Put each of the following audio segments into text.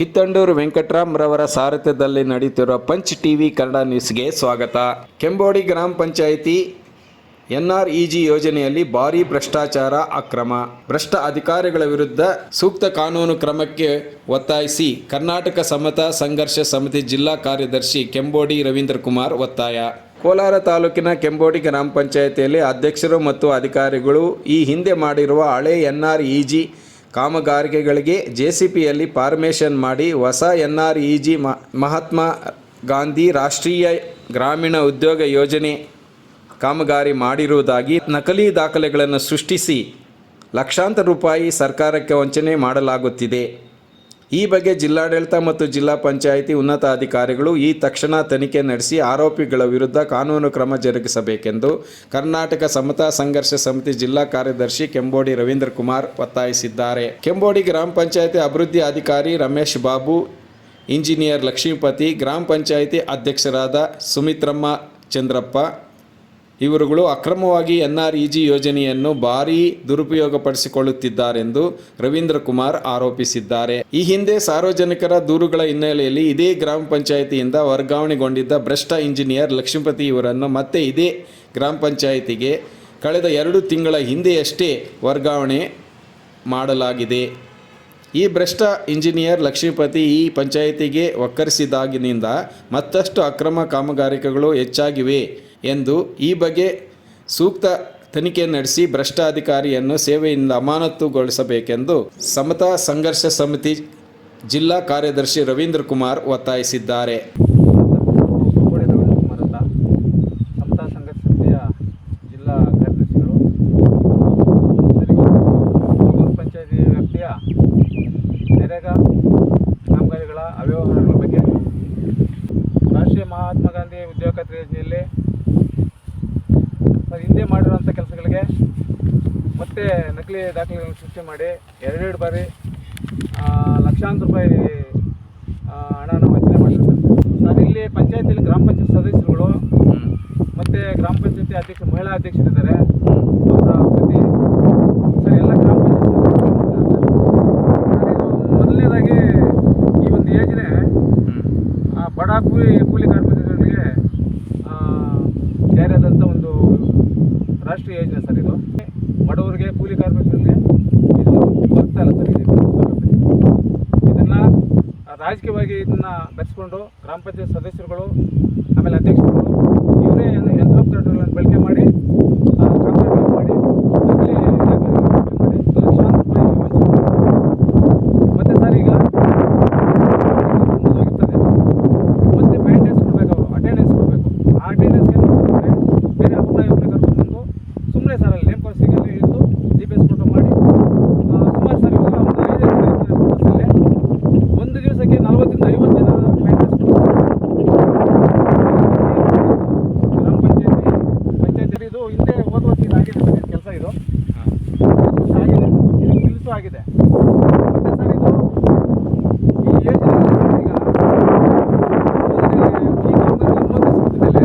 ಕಿತ್ತಂಡೂರು ವೆಂಕಟರಾಮ್ ರವರ ಸಾರಥ್ಯದಲ್ಲಿ ನಡೆಯುತ್ತಿರುವ punch TV Kannada ನ್ಯೂಸ್ಗೆ ಸ್ವಾಗತ. ಕೆಂಬೋಡಿ ಗ್ರಾಮ ಪಂಚಾಯಿತಿ ಎನ್ಆರ್ಇಜಿ ಯೋಜನೆಯಲ್ಲಿ ಭಾರೀ ಭ್ರಷ್ಟಾಚಾರ ಅಕ್ರಮ. ಭ್ರಷ್ಟ ಅಧಿಕಾರಿಗಳ ವಿರುದ್ಧ ಸೂಕ್ತ ಕಾನೂನು ಕ್ರಮಕ್ಕೆ ಒತ್ತಾಯಿಸಿ ಕರ್ನಾಟಕ ಸಮತ ಸಂಘರ್ಷ ಸಮಿತಿ ಜಿಲ್ಲಾ ಕಾರ್ಯದರ್ಶಿ ಕೆಂಬೋಡಿ ರವೀಂದ್ರ ಕುಮಾರ್ ಒತ್ತಾಯ. ಕೋಲಾರ ತಾಲೂಕಿನ ಕೆಂಬೋಡಿ ಗ್ರಾಮ ಪಂಚಾಯಿತಿಯಲ್ಲಿ ಅಧ್ಯಕ್ಷರು ಮತ್ತು ಅಧಿಕಾರಿಗಳು ಈ ಹಿಂದೆ ಮಾಡಿರುವ ಹಳೆ ಎನ್ಆರ್ಇಜಿ ಕಾಮಗಾರಿಕೆಗಳಿಗೆ ಜೆಸಿಪಿಯಲ್ಲಿ ಫಾರ್ಮೇಷನ್ ಮಾಡಿ ಹೊಸ N R E G Mahatma Gandhi ರಾಷ್ಟ್ರೀಯ ಗ್ರಾಮೀಣ ಉದ್ಯೋಗ ಯೋಜನೆ ಕಾಮಗಾರಿ ಮಾಡಿರುವುದಾಗಿ ನಕಲಿ ದಾಖಲೆಗಳನ್ನು ಸೃಷ್ಟಿಸಿ ಲಕ್ಷಾಂತರ ರೂಪಾಯಿ ಸರ್ಕಾರಕ್ಕೆ ವಂಚನೆ ಮಾಡಲಾಗುತ್ತಿದೆ. ಈ ಬಗ್ಗೆ ಜಿಲ್ಲಾಡಳಿತ ಮತ್ತು ಜಿಲ್ಲಾ ಪಂಚಾಯಿತಿ ಉನ್ನತ ಅಧಿಕಾರಿಗಳು ಈ ತಕ್ಷಣ ತನಿಖೆ ನಡೆಸಿ ಆರೋಪಿಗಳ ವಿರುದ್ಧ ಕಾನೂನು ಕ್ರಮ ಜರುಗಿಸಬೇಕೆಂದು ಕರ್ನಾಟಕ ಸಮತಾ ಸಂಘರ್ಷ ಸಮಿತಿ ಜಿಲ್ಲಾ ಕಾರ್ಯದರ್ಶಿ ಕೆಂಬೋಡಿ ರವೀಂದ್ರ ಕುಮಾರ್ ಒತ್ತಾಯಿಸಿದ್ದಾರೆ. ಕೆಂಬೋಡಿ ಗ್ರಾಮ ಪಂಚಾಯಿತಿ ಅಭಿವೃದ್ಧಿ ಅಧಿಕಾರಿ ರಮೇಶ್ ಬಾಬು, ಇಂಜಿನಿಯರ್ ಲಕ್ಷ್ಮೀಪತಿ, ಗ್ರಾಮ ಪಂಚಾಯಿತಿ ಅಧ್ಯಕ್ಷರಾದ ಸುಮಿತ್ರಮ್ಮ ಚಂದ್ರಪ್ಪ ಇವರುಗಳು ಅಕ್ರಮವಾಗಿ ಎನ್ಆರ್ಇಜಿ ಯೋಜನೆಯನ್ನು ಭಾರೀ ದುರುಪಯೋಗಪಡಿಸಿಕೊಳ್ಳುತ್ತಿದ್ದಾರೆಂದು ರವೀಂದ್ರ ಕುಮಾರ್ ಆರೋಪಿಸಿದ್ದಾರೆ. ಈ ಹಿಂದೆ ಸಾರ್ವಜನಿಕರ ದೂರುಗಳ ಹಿನ್ನೆಲೆಯಲ್ಲಿ ಇದೇ ಗ್ರಾಮ ಪಂಚಾಯಿತಿಯಿಂದ ವರ್ಗಾವಣೆಗೊಂಡಿದ್ದ ಭ್ರಷ್ಟ ಇಂಜಿನಿಯರ್ ಲಕ್ಷ್ಮೀಪತಿ ಇವರನ್ನು ಮತ್ತೆ ಇದೇ ಗ್ರಾಮ ಪಂಚಾಯಿತಿಗೆ ಕಳೆದ ಎರಡು ತಿಂಗಳ ಹಿಂದೆಯಷ್ಟೇ ವರ್ಗಾವಣೆ ಮಾಡಲಾಗಿದೆ. ಈ ಭ್ರಷ್ಟ ಇಂಜಿನಿಯರ್ ಲಕ್ಷ್ಮೀಪತಿ ಈ ಪಂಚಾಯಿತಿಗೆ ಒಕ್ಕರಿಸಿದಾಗಿನಿಂದ ಮತ್ತಷ್ಟು ಅಕ್ರಮ ಕಾಮಗಾರಿಕೆಗಳು ಹೆಚ್ಚಾಗಿವೆ. ಎಂದು ಈ ಬಗ್ಗೆ ಸೂಕ್ತ ತನಿಖೆ ನಡೆಸಿ ಭ್ರಷ್ಟ ಅಧಿಕಾರಿಯನ್ನು ಸೇವೆಯಿಂದ ಅಮಾನತುಗೊಳಿಸಬೇಕೆಂದು ಸಮತಾ ಸಂಘರ್ಷ ಸಮಿತಿ ಜಿಲ್ಲಾ ಕಾರ್ಯದರ್ಶಿ ರವೀಂದ್ರ ಕುಮಾರ್ ಒತ್ತಾಯಿಸಿದ್ದಾರೆ. ಸಮತಾ ಸಂಘರ್ಷ ಸಮಿತಿಯ ಜಿಲ್ಲಾ ಕಾರ್ಯದರ್ಶಿಗಳು ಪಂಚಾಯತಿ ವ್ಯಾಪ್ತಿಯ ಅವ್ಯವಹಾರಗಳ ಬಗ್ಗೆ ರಾಷ್ಟ್ರೀಯ ಮಹಾತ್ಮ ಗಾಂಧಿ ಉದ್ಯೋಗ ಖಾತ್ರಿ ಯೋಜನೆಯಲ್ಲಿ ಸರ್ ಹಿಂದೆ ಮಾಡಿರುವಂಥ ಕೆಲಸಗಳಿಗೆ ಮತ್ತೆ ನಕಲಿ ದಾಖಲೆಗಳನ್ನು ಸೃಷ್ಟಿ ಮಾಡಿ ಎರಡೆರಡು ಬಾರಿ ಲಕ್ಷಾಂತರ ರೂಪಾಯಿ ಹಣನ ವಂಚನೆ ಮಾಡಿರ್ತಾರೆ ಸರ್ ಇಲ್ಲಿ ಪಂಚಾಯತಿಯಲ್ಲಿ ಗ್ರಾಮ ಪಂಚಾಯತ್ ಸದಸ್ಯರುಗಳು, ಮತ್ತು ಗ್ರಾಮ ಪಂಚಾಯತಿ ಅಧ್ಯಕ್ಷ, ಮಹಿಳಾ ಅಧ್ಯಕ್ಷರಿದ್ದಾರೆ. ಅವರ ಪತಿ ಸರ್, ಎಲ್ಲ ಗ್ರಾಮ ಪಂಚಾಯತ್ ಮೊದಲನೇದಾಗಿ ಈ ಒಂದು ಯೋಜನೆ ಬಡ ಕೂಲಿ ಕೂಲಿ ಕಾರ್ಮಿಕರಿಗೆ ಆ, ಜಾರಿಯಾದಂಥ ಒಂದು ರಾಷ್ಟ್ರೀಯ ಯೋಜನೆ ಸರ್ ಇದು ಬಡವರಿಗೆ ಕೂಲಿ ಕಾರ್ಮಿಕರಿಗೆ ಇದು ಬರ್ತಾ ಇಲ್ಲ ಸರ್ ಇದನ್ನು ರಾಜಕೀಯವಾಗಿ ಇದನ್ನ ಬೆರೆಸ್ಕೊಂಡು ಗ್ರಾಮ ಪಂಚಾಯತ್ ಸದಸ್ಯರುಗಳು, ಆಮೇಲೆ ಅಧ್ಯಕ್ಷರುಗಳು, ಇವರೇ ಯಂತ್ರೋಪಕರಣಗಳನ್ನು ಬಳಕೆ ಮಾಡಿ ಆ, ಕಾಮಗಾರಿಗಳನ್ನು ಮಾಡಿ ನಕಲಿ ದಾಖಲೆಗಳನ್ನು ಸೃಷ್ಟಿ ಮಾಡಿ ಲಕ್ಷಾಂತರ ರೂಪಾಯಿ ವಂಚನೆ ಮಾಡ್ತಾರೆ. ಮತ್ತೆ ಸರ್ ಈಗ ಮುಗಿದಿರ್ತದೆ ಮತ್ತೆ ಮೇಂಟೆನೆನ್ಸ್ ಕೊಡಬೇಕು ಅವರು ಅಟೆಂಡೆನ್ಸ್ ಕೊಡಬೇಕು ಆ ಅಟೆಂಡೆನ್ಸ್ಗೆ ಏನು ಮಾಡ್ತಾರೆ ಬೇರೆ ಅವ್ರನ್ನ ಇವ್ರನ್ನ ಕರ್ಕೊಂಡ್ಬಂದು ಸುಮ್ಮನೆ ಸರ್ ಅಲ್ಲಿ? ನೇಮ್ ಸಿಗಲ್ಲಿ ಇದ್ದು ಜಿ ಪಿ ಎಸ್ ಫೋಟೋ ಮಾಡಿ ಆ, ಸುಮಾರು ಸರ್ ಇವಾಗ ಒಂದು ಐದೈದು ದಿವಸದಲ್ಲಿ ಒಂದು ದಿವಸಕ್ಕೆ ನಲವತ್ತರಿಂದ ಐವತ್ತು ಜನ ಮೇಂಟೆನೆನ್ಸ್ ಗ್ರಾಮ ಪಂಚಾಯತಿ ಪಂಚಾಯತಿ ಇದು ಹಿಂದೆ ಹೋದ ವರ್ಷ ಇದು ಆಗಿದೆ ಸರ್ ಕೆಲಸ ಇದು ಇದು ಆಗಿದೆ ಇದು ಕೆಲಸ ಆಗಿದೆ ಮತ್ತೆ ಸರ್ ಇದು ಈ ಯೋಜನೆಯಲ್ಲಿ ಸರ್ ಈಗ ಈ ಕಾಮಗಾರಿ ನೋಟಿಸ್ ಕೊಟ್ಟ ಮೇಲೆ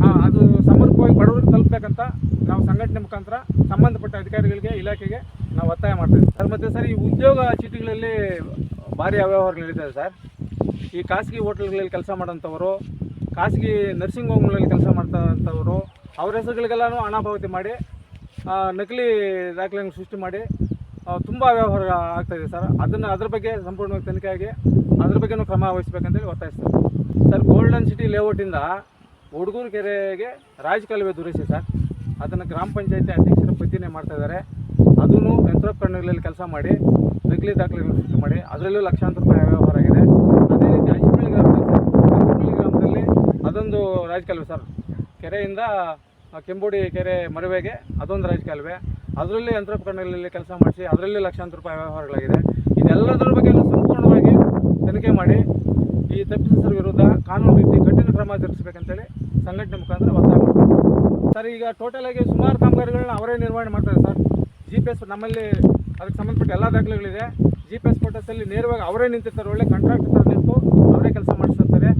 ಹಾಂ ಅದು ಸಮರ್ಪಕವಾಗಿ ಬಡವರಿಗೆ ತಲುಪಬೇಕಂತ ನಾವು ಸಂಘಟನೆ ಮುಖಾಂತರ ಸಂಬಂಧಪಟ್ಟ ಅಧಿಕಾರಿಗಳಿಗೆ ಇಲಾಖೆಗೆ ನಾವು ಒತ್ತಾಯ ಮಾಡ್ತೇವೆ ಸರ್, ಮತ್ತು ಸರ್, ಈ ಉದ್ಯೋಗ ಚೀಟಿಗಳಲ್ಲಿ ಭಾರಿ ಅವ್ಯವಹಾರ ನಡೀತದೆ ಸರ್. ಈ ಖಾಸಗಿ ಹೋಟೆಲ್ಗಳಲ್ಲಿ ಕೆಲಸ ಮಾಡೋಂಥವರು ಖಾಸಗಿ ನರ್ಸಿಂಗ್ ಹೋಮ್ಗಳಲ್ಲಿ ಕೆಲಸ ಮಾಡ್ತಂಥವರು ಅವ್ರ ಹೆಸರುಗಳಿಗೆಲ್ಲನೂ ಹಣ ಪಾವತಿ ಮಾಡಿ ನಕಲಿ ದಾಖಲೆಯನ್ನು ಸೃಷ್ಟಿ ಮಾಡಿ ತುಂಬ ವ್ಯವಹಾರ ಆಗ್ತಾಯಿದೆ ಸರ್. ಅದನ್ನು ಅದ್ರ ಬಗ್ಗೆ ಸಂಪೂರ್ಣವಾಗಿ ತನಿಖೆ ಆಗಿ ಅದ್ರ ಬಗ್ಗೆನೂ ಕ್ರಮ ವಹಿಸ್ಬೇಕಂತೇಳಿ ಒತ್ತಾಯಿಸ್ತಾರೆ ಸರ್ ಗೋಲ್ಡನ್ ಸಿಟಿ ಲೇಔಟಿಂದ ಹುಡುಗೂರು ಕೆರೆಗೆ ರಾಜಕಾಲುವೆ ದುರೈಸಿ ಸರ್. ಅದನ್ನು ಗ್ರಾಮ ಪಂಚಾಯತಿ ಅಧ್ಯಕ್ಷರ ಪ್ರತಿನೇ ಮಾಡ್ತಾ ಇದ್ದಾರೆ ಅದೂ ಯಂತ್ರೋಪಕರಣಗಳಲ್ಲಿ ಕೆಲಸ ಮಾಡಿ, ನಕಲಿ ದಾಖಲೆಗಳನ್ನು ಸೃಷ್ಟಿ ಮಾಡಿ, ಅದರಲ್ಲೂ ಲಕ್ಷಾಂತರ ರೂಪಾಯಿ ವ್ಯವಹಾರ ಆಗಿದೆ. ಅದೇ ರೀತಿ ಅಜ್ಮಳ್ಳಿ ಗ್ರಾಮದಲ್ಲಿ ಗ್ರಾಮದಲ್ಲಿ ಅದೊಂದು ರಾಜಕಾಲುವೆ ಸರ್. ಕೆರೆಯಿಂದ ಕೆಂಬೋಡಿ ಕೆರೆ ಮರುವೆಗೆ ಅದೊಂದು ರಾಜಕಾಲುವೆ. ಅದರಲ್ಲಿ ಯಂತ್ರೋಪಕರಣಗಳಲ್ಲಿ ಕೆಲಸ ಮಾಡಿಸಿ, ಅದರಲ್ಲಿ ಲಕ್ಷಾಂತರ ರೂಪಾಯಿ ವ್ಯವಹಾರಗಳಾಗಿದೆ ಇದೆಲ್ಲದರ ಬಗ್ಗೆ ಸಂಪೂರ್ಣವಾಗಿ ತನಿಖೆ ಮಾಡಿ, ಈ ತಪ್ಪಿತಸ್ಥರ ವಿರುದ್ಧ ಕಾನೂನು ರೀತಿ ಕಠಿಣ ಕ್ರಮ ಜರುಗಿಸಬೇಕಂತೇಳಿ ಸಂಘಟನೆ ಮುಖಾಂತರ ಒತ್ತಾಯ ಮಾಡ್ತೀವಿ. ಸರ್, ಈಗ ಟೋಟಲ್ ಆಗಿ ಸುಮಾರು ಕಾಮಗಾರಿಗಳನ್ನ ಅವರೇ ನಿರ್ವಹಣೆ ಮಾಡ್ತಾರೆ ಸರ್. ಜಿ ಪಿ ಎಸ್ ನಮ್ಮಲ್ಲಿ ಅದಕ್ಕೆ ಸಂಬಂಧಪಟ್ಟ ಎಲ್ಲ ದಾಖಲೆಗಳಿದೆ. ಜಿ ಪಿ ಎಸ್ ಫೋಟೋಸಲ್ಲಿ ನೇರವಾಗಿ ಅವರೇ ನಿಂತಿರ್ತಾರೆ. ಒಳ್ಳೆ ಕಾಂಟ್ರಾಕ್ಟ್ ನಿಂತು ಅವರೇ ಕೆಲಸ ಮಾಡಿಸ್ತಾರೆ